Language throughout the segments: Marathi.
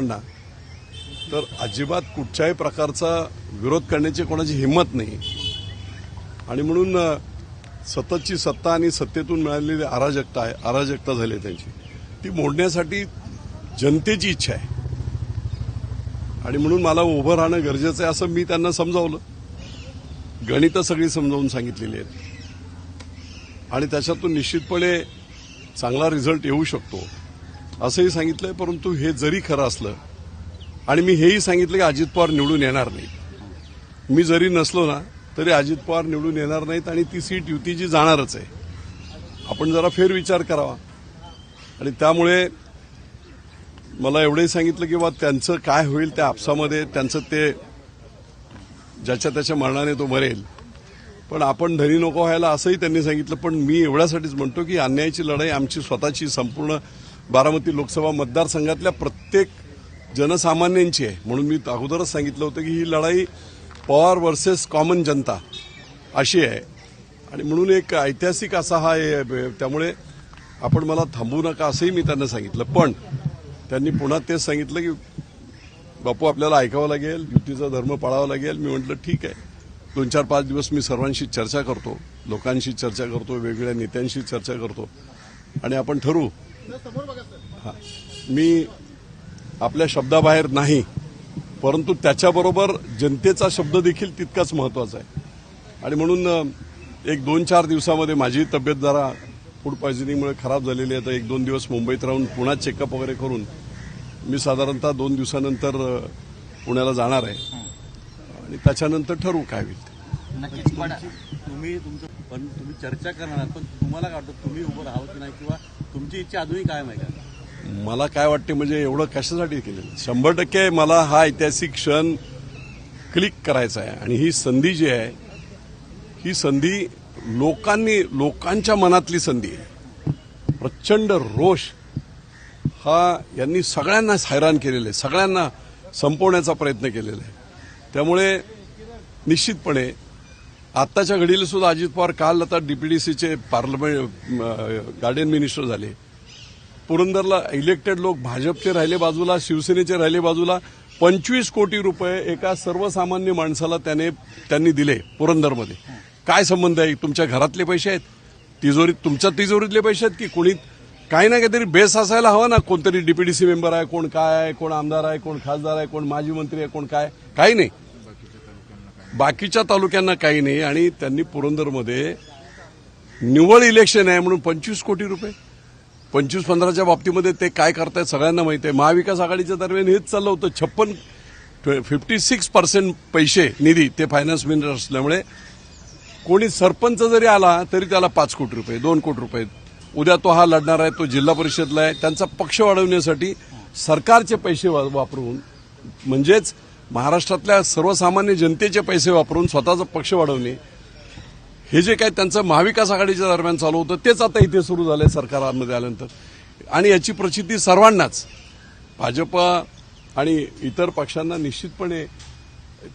ना तर अजिबात कुठच्याही प्रकारचा विरोध करण्याची कोणाची हिंमत नाही. आणि म्हणून सततची सत्ता आणि सत्तेतून मिळालेली अराजकता आहे अराजकता झाली आहे त्यांची. ती मोडण्यासाठी जनतेची इच्छा आहे. आणि म्हणून मला उभं राहणं गरजेचं आहे असं मी त्यांना समजावलं. गणितं सगळी समजावून सांगितलेली आहेत. आणि त्याच्यातून निश्चितपणे चांगला रिझल्ट येऊ शकतो. असंही सांगितलंय परंतु हे जरी खरं असलं आणि मी हेही सांगितलं की अजित पवार निवडून येणार नाही मी जरी नसलो ना तरी अजित पवार निवडून येणार नाहीत आणि ती सीट युतीची जाणारच आहे. आपण जरा फेरविचार करावा. आणि त्यामुळे मला एवढंही सांगितलं की बा त्यांचं काय होईल त्या आपसामध्ये त्यांचं ते ज्याच्या त्याच्या मरणाने तो मरेल. पण आपण धनी नको व्हायला असंही त्यांनी सांगितलं पण मी एवढ्यासाठीच म्हणतो की अन्यायाची लढाई आमची स्वतःची संपूर्ण बारामती लोकसभा मतदारसंघातल्या प्रत्येक जनसामान्यांची आहे. म्हणून मी अगोदरच सांगितलं होतं की ही लढाई पवार वर्सेस कॉमन जनता अशी आहे. आणि म्हणून एक ऐतिहासिक असा हा त्यामुळे आपण मला थांबू नका असंही मी त्यांना सांगितलं. पण त्यांनी पुन्हा तेच सांगितलं की बापू आपल्याला ऐकावं लागेल युतीचा धर्म पाळावा लागेल. मी म्हटलं ठीक आहे. दोन चार पाच दिवस मी सर्वांशी चर्चा करतो लोकांशी चर्चा करतो वेगवेगळ्या नेत्यांशी चर्चा करतो. आणि आपण ठरवू. हां. मी आपल्या शब्दाबाहेर नाही परंतु त्याच्याबरोबर जनतेचा शब्द देखील तितकाच महत्त्वाचा आहे. आणि म्हणून एक दोन चार दिवसामध्ये माझी तब्येत जरा फूड पॉयझनिंगमुळे खराब झालेली आहे. तर एक दोन दिवस मुंबईत राहून पुन्हा चेकअप वगैरे करून मी साधारणतः दोन दिवसानंतर पुण्याला जाणार आहे. आणि त्याच्यानंतर ठरवू काय होईल नक्कीच पण तुम्ही तुमचं पण तुम्ही चर्चा करणार पण तुम्हाला काय वाटतं तुम्ही उभं राहावं की नाही? किंवा तुमची इच्छा अजूनही काय आहे मला काय वाटते म्हणजे एवढं कशासाठी केलं शंभर टक्के मला हा ऐतिहासिक क्षण क्लिक करायचा आहे. आणि ही संधी जी आहे ही संधी लोकांनी लोकांच्या मनातली संधी आहे. प्रचंड रोष हा यांनी सगळ्यांना हैराण केलेलं आहे. सगळ्यांना संपवण्याचा प्रयत्न केलेला आहे. त्यामुळे निश्चितपणे आत्ताच्या घडीला सुद्धा अजित पवार काल आता डीपीडीसीचे पार्लमेंट गार्डियन मिनिस्टर झाले. पुरंदरला इलेक्टेड लोक भाजपचे राहिले बाजूला शिवसेनेचे राहिले बाजूला पंचवीस कोटी रुपये एका सर्वसामान्य माणसाला त्याने त्यांनी दिले पुरंदरमध्ये. काय संबंध आहे? तुमच्या घरातले पैसे आहेत? तिजोरीत तुमच्या तिजोरीतले पैसे आहेत की कोणी काही ना काहीतरी बेस असायला हवा ना कोणतरी डीपीडीसी मेंबर आहे कोण काय आहे कोण आमदार आहे कोण खासदार आहे कोण माजी मंत्री आहे कोण काय? काही नाही. बाकीच्या तालुक्यांना काही नाही आणि त्यांनी पुरंदरमध्ये निवळ इलेक्शन आहे म्हणून पंचवीस कोटी रुपये. पंचवीस पंधराच्या बाबतीमध्ये ते काय करतायत सगळ्यांना माहिती आहे. महाविकास आघाडीच्या दरम्यान हेच चाललं होतं. छप्पन फिफ्टी सिक्स पर्सेंट पैसे निधी ते फायनान्स मिनिस्टर असल्यामुळे कोणी सरपंच जरी आला तरी त्याला पाच कोटी रुपये दोन कोटी रुपये. उद्या तो हा लढणार आहे तो जिल्हा परिषदला आहे. त्यांचा पक्ष वाढवण्यासाठी सरकारचे पैसे वापरून म्हणजेच महाराष्ट्रातल्या सर्वसामान्य जनतेचे पैसे वापरून स्वतःचा पक्ष वाढवणे हे जे काही त्यांचं महाविकास आघाडीच्या दरम्यान चालू होतं तेच आता इथे सुरू झालंय सरकारमध्ये आल्यानंतर. आणि याची प्रचिती सर्वांनाच. भाजप आणि इतर पक्षांना निश्चितपणे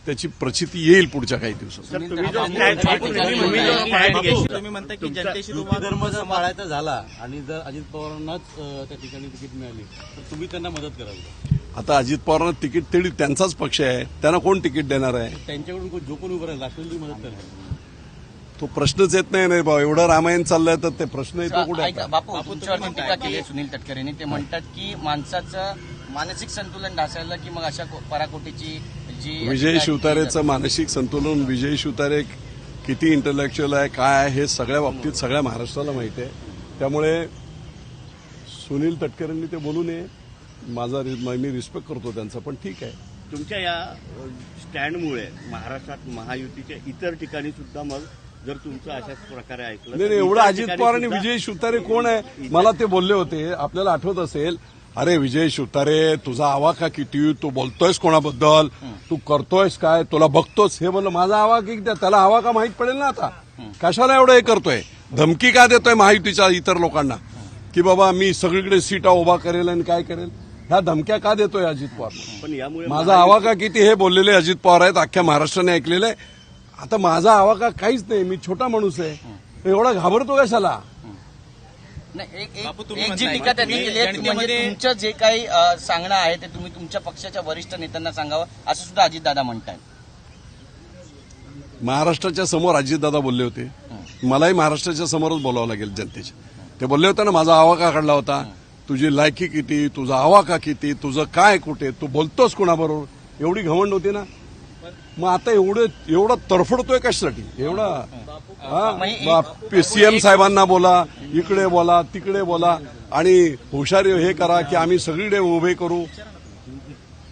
त्याची प्रचिती येईल पुढच्या काही दिवसात. तुम्ही जो stand- तुम्ही जो stand घेतला- तुम्ही म्हणता की जनतेशी युती तुम्हाला धर्म जर पाळायचा झाला आणि जर अजित पवारांनाच त्या ठिकाणी तिकीट मिळाली तर तुम्ही त्यांना मदत कराल का? आता अजित पवारांना तिकीट तेवढी त्यांचाच पक्ष आहे. त्यांना कोण तिकीट देणार आहे? त्यांच्याकडून कोण- जो कोण उभं राहील राष्ट्रवादी मदत तो प्रश्नच येत नाही नाही भाऊ. एवढं रामायण चाललंय तर ते प्रश्न येतो कुठे ऐका? बापू तुमच्यावरती टीका केली आहे सुनील तटकरेंनी. ते म्हणतात की माणसाचं मानसिक संतुलन ढासळलं की मग अशा को- पराकोटीची जी विजय शिवतारेचं मानसिक संतुलन विजय शिवतारे किती इंटलेक्च्युअल आहे काय आहे हे सगळ्या बाबतीत सगळ्या महाराष्ट्राला माहिती आहे. त्यामुळे सुनील तटकरेंनी ते बोलू नये. माझा मी रिस्पेक्ट करतो त्यांचा पण ठीक आहे. तुमच्या या स्टँडमुळे महाराष्ट्रात महायुतीच्या इतर ठिकाणी सुद्धा मग जर तुमचं अशाच प्रकारे ऐकलं नाही एवढं अजित पवार आणि विजय शिवतारे कोण आहे? मला ते बोलले होते. आपल्याला आठवत असेल अरे विजय शिवतारे तुझा आवाका किती? तू बोलतोयस कोणाबद्दल? तू करतोयस काय? तुला बघतोस? हे बोललं माझा आवा किती? त्या- त्याला आवा का माहीत पडेल ना आता. कशाला एवढं हे करतोय? धमकी का देतोय महायुतीच्या इतर लोकांना? की बाबा मी सगळीकडे सीटा उभा करेल आणि काय करेल? ह्या धमक्या का देतोय अजित पवार? पण यामुळे माझा आवाका किती हे बोललेले अजित पवार आहेत अख्ख्या महाराष्ट्राने ऐकलेलं. आहे आता माझा आवाका काहीच नाही मी छोटा माणूस आहे. एवढा घाबरतो कशाला? नाही एक- जी म्हणताय, टीका त्यांनी केली आहे ती म्हणजे तुमचं जे काही सांगणं आहे ते तुम्ही तुमच्या पक्षाच्या वरिष्ठ नेत्यांना सांगावं असं सुद्धा अजितदादा म्हणतात महाराष्ट्राच्या समोर अजितदादा बोलले होते. मलाही महाराष्ट्राच्या समोरच बोलावं लागेल जनतेच्या. ते बोलले होते ना माझा आवाका काढला होता. तुझी लायकी किती तुझा आवाका किती तुझं काय कुठे तू बोलतोस कोणाबरोबर? एवढी घमंड होती ना? मग आता एवढं एवढा तरफडतोय कशासाठी? एवढा सीएम साहेबांना बोला इकडे बोला तिकडे बोला आणि हुशारी हे करा की आम्ही सगळीकडे उभे करू.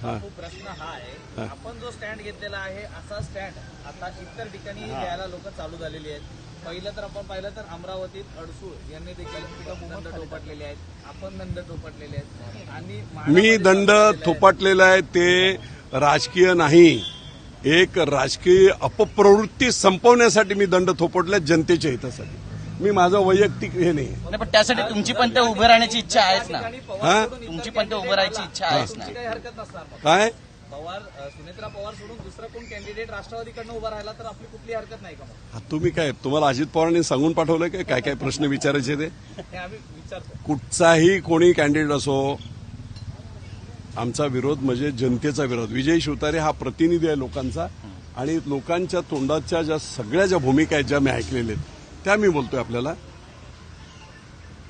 प्रश्न हा आहे आपण जो स्टँड घेतलेला आहे असा स्टँड आता इतर ठिकाणी घ्यायला लोक चालू झालेली आहेत. पहिलं तर आपण पाहिलं तर अमरावतीत अडसूळ यांनी देखील दंड ठोपटलेले आहेत. आपण दंड ठोपटलेले आहेत. आणि मी दंड. थोपटलेला आहे ते राजकीय नाही. एक राजकीय अपप्रवृत्ती संपवण्यासाठी मी दंड थोपटले जनतेच्या हितासाठी. मी माझं वैयक्तिक हे नाही. नाही पण त्यासाठी तुमची पण ते उभे राहण्याची इच्छा आहेच ना. हा? तुमची पण ते उभं राहायची इच्छा आहेच ना. काय? पवार सुनेत्रा पवार सोडून दुसरा कोण कॅन्डिडेट राष्ट्रवादीकडनं उभा राहिला तर आपली कुठली हरकत नाही का हा, तुम्ही काय तुम्हाला अजित पवारांनी सांगून पाठवलंय काय काय काय प्रश्न विचारायचे ते? आम्ही विचारतो. कुठचाही कोणी कॅन्डिडेट असो आमचा विरोध म्हणजे जनतेचा विरोध. विजय शिवतारे हा प्रतिनिधी आहे लोकांचा आणि लोकांच्या तोंडाच्या ज्या सगळ्या ज्या भूमिका आहेत ज्या मी ऐकलेल्या आहेत त्या मी बोलतोय आपल्याला.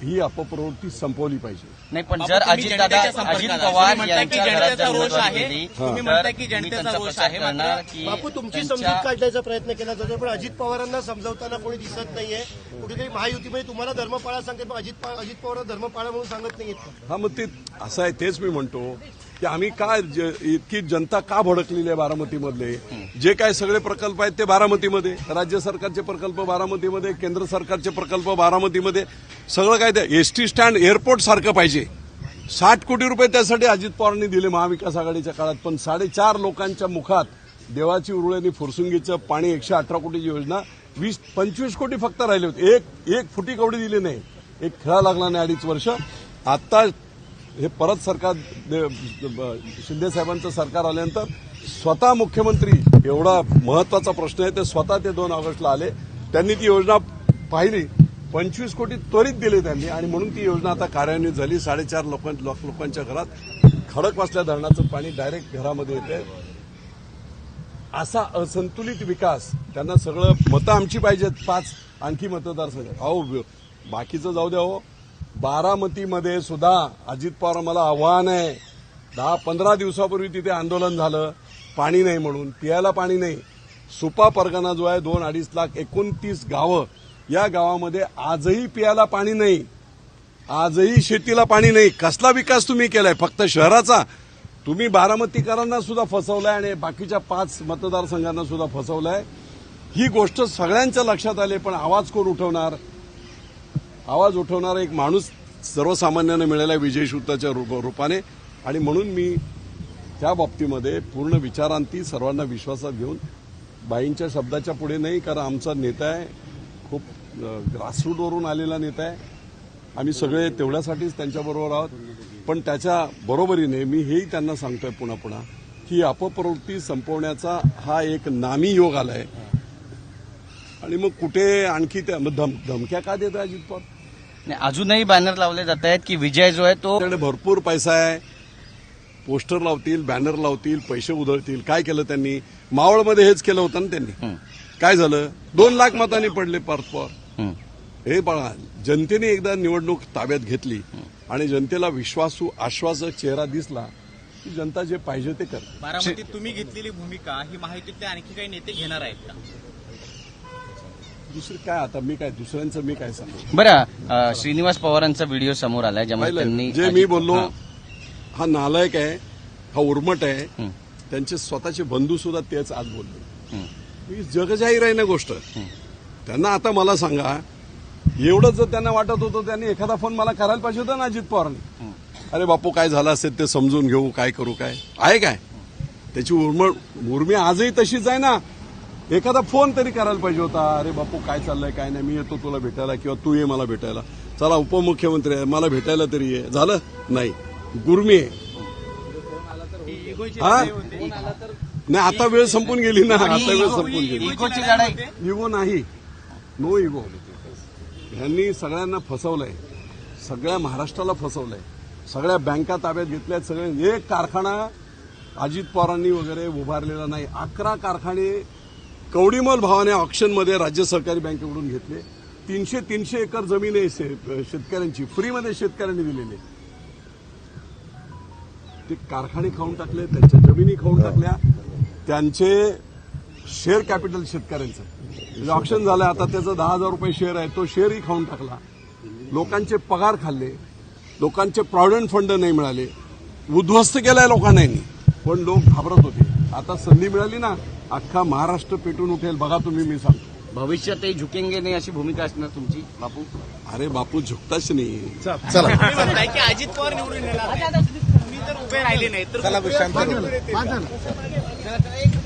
ही अपप्रवृत्ती संपवली पाहिजे. नाही पण जर अजित आहात. पवार तुम्ही म्हणताय की यांच्या घरात जनतेचा जर रोष आहे. तुम्ही म्हणताय की जनतेचा रोष आहे, बापू तुमची समजूत काढण्याचा प्रयत्न केला जातो पण अजित पवारांना समजावताना कोणी दिसत नाहीये. कुठेतरी महायुतीमध्ये तुम्हाला धर्मपाळा सांगते पण अजित अजित पवारांना धर्मपाळा म्हणून सांगत नाहीयेत हा मग ते असं आहे तेच मी म्हणतो. की आम्ही काय ज- इतकी जनता का भडकलेली आहे बारामतीमधले? जे काय सगळे प्रकल्प आहेत ते बारामतीमध्ये. राज्य सरकारचे प्रकल्प बारामतीमध्ये केंद्र सरकारचे प्रकल्प बारामतीमध्ये. सगळं काय ते एसटी स्टँड एअरपोर्ट सारखं पाहिजे. साठ कोटी रुपये त्यासाठी अजित पवारांनी दिले महाविकास आघाडीच्या काळात. पण साडेचार लोकांच्या मुखात देवाची उरुळ्यांनी फुरसुंगीचं पाणी एकशे अठरा कोटीची योजना. वीस पंचवीस कोटी फक्त राहिले होते. एक एक फुटी कवडी दिली नाही. एक खेळा लागला नाही अडीच वर्ष. आता हे परत सरकार दे- शिंदे साहेबांचं सरकार आल्यानंतर स्वतः मुख्यमंत्री एवढा महत्त्वाचा प्रश्न आहे ते स्वतः ते दोन ऑगस्टला आले. त्यांनी ती योजना पाहिली. पंचवीस कोटी त्वरित दिले त्यांनी आणि म्हणून ती योजना आता कार्यान्वित झाली. साडेचार लोकां लोक- लोकांच्या घरात खडकवासल्या धरणाचं पाणी डायरेक्ट घरामध्ये येते असा असंतुलित विकास त्यांना सगळं मतं आमची पाहिजेत पाच आणखी मतदारसंघ. अहो बाकीचं जाऊ द्या हो. बारामतीमध्ये सुद्धा अजित पवार मला आव्हान आहे. दहा पंधरा दिवसापूर्वी तिथे आंदोलन झालं. पाणी नाही म्हणून. पियाला पाणी नाही. सुपा परगणा जो आहे दोन अडीच लाख एकोणतीस गावं. या गावामध्ये आजही पियाला पाणी नाही. आजही शेतीला पाणी नाही. कसला विकास तुम्ही केलाय? फक्त शहराचा? तुम्ही बारामतीकरांना सुद्धा फसवलाय आणि बाकीच्या पाच मतदारसंघांना सुद्धा फसवलाय. ही गोष्ट सगळ्यांच्या लक्षात आली पण आवाज कोण उठवणार? आवाज उठवणारा एक माणूस सर्वसामान्यांना मिळाला विजय शुद्धाच्या रूपाने. आणि म्हणून मी त्या बाबतीमध्ये पूर्ण विचारांती सर्वांना विश्वासात घेऊन बाईंच्या शब्दाच्या पुढे नाही कारण आमचा नेता आहे. खूप ग्रासरूटवरून आलेला नेता आहे. आम्ही सगळे तेवढ्यासाठीच त्यांच्याबरोबर आहोत. पण त्याच्या बरोबरीने मी हेही त्यांना सांगतोय पुन्हा पुन्हा की अपप्रवृत्ती संपवण्याचा हा एक नामी योग आलाय. आणि मग कुठे आणखी त्या धम धमक्या का देत अजित पवार? अजूनही बॅनर लावले जात आहेत की विजय जो आहे तो भरपूर पैसा आहे. पोस्टर लावतील बॅनर लावतील पैसे उधळतील. काय केलं त्यांनी? मावळमध्ये हेच केलं होतं ना त्यांनी. काय झालं? दोन लाख मतांनी पडले पार्थ पवार हं. बघा जनतेने एकदा निवडणूक ताब्यात घेतली आणि जनतेला विश्वासू आश्वासक चेहरा दिसला की जनता जे पाहिजे ते करते. बारामतीत तुम्ही घेतलेली भूमिका ही माहितीतले आणखी काही नेते घेणार आहेत का? दुसरं काय आता मी काय दुसऱ्यांचं मी काय सांगू? बरं अं, श्रीनिवास पवारांचा व्हिडिओ समोर आलाय ज्यामध्ये पाहिलं त्यांनी जे मी बोललो हां. हा नालायक आहे हा उर्मट आहे हं. त्यांचे स्वतःचे बंधू सुद्धा तेच आज बोलले. हं. ही जगजाहीर आहे ना गोष्ट. त्यांना आता मला सांगा एवढंच जर त्यांना वाटत होतं त्यांनी एखादा फोन मला करायला पाहिजे होता ना अजित पवारने. अरे बापू काय झालं असेल ते समजून घेऊ काय करू काय? आहे काय? त्याची उर्मळ उर्मी आजही तशीच आहे ना. एखादा फोन तरी करायला पाहिजे होता. अरे बापू काय चाललंय काय नाही? मी येतो तुला भेटायला किंवा तू ये मला भेटायला. चला उपमुख्यमंत्री आहे. मला भेटायला तरी ये. झालं? नाही. गुरमी आहे. हा? नाही आता वेळ संपून गेली ना. आता वेळ संपून गेली. इगो नाही. No ego. यांनी सगळ्यांना फसवलंय. सगळ्या महाराष्ट्राला फसवलंय. सगळ्या बँका ताब्यात घेतल्यात. सगळे एक कारखाना अजित पवारांनी वगैरे उभारलेला नाही. अकरा कारखाने कवडीमल भावाने ऑप्शनमध्ये राज्य सहकारी बँकेकडून घेतले. तीनशे तीनशे एकर जमीन आहे शे- शेतकऱ्यांची. फ्रीमध्ये शेतकऱ्यांनी दिलेली. ते कारखाने खाऊन टाकले त्यांच्या जमिनी खाऊन टाकल्या. त्यांचे शेअर कॅपिटल शेतकऱ्यांचं. म्हणजे ऑप्शन झालं आता त्याचं दहा हजार रुपये शेअर आहे तो शेअरही खाऊन टाकला. लोकांचे पगार खाल्ले. लोकांचे प्रॉव्हिडंट फंड नाही मिळाले. उद्ध्वस्त केलाय लोकांना. पण लोक घाबरत होते. आता संधी मिळाली ना अख्खा महाराष्ट्र पेटून उठेल. बघा तुम्ही मी सांगतो. भविष्यातही झुकेंगे नाही अशी भूमिका असणार तुमची बापू? अरे बापू झुकताच नाही. म्हणताय की अजित पवार निवडून येणार नाही. तुम्ही जर उभे राहिले नाही. तर चला, शांत जरा एक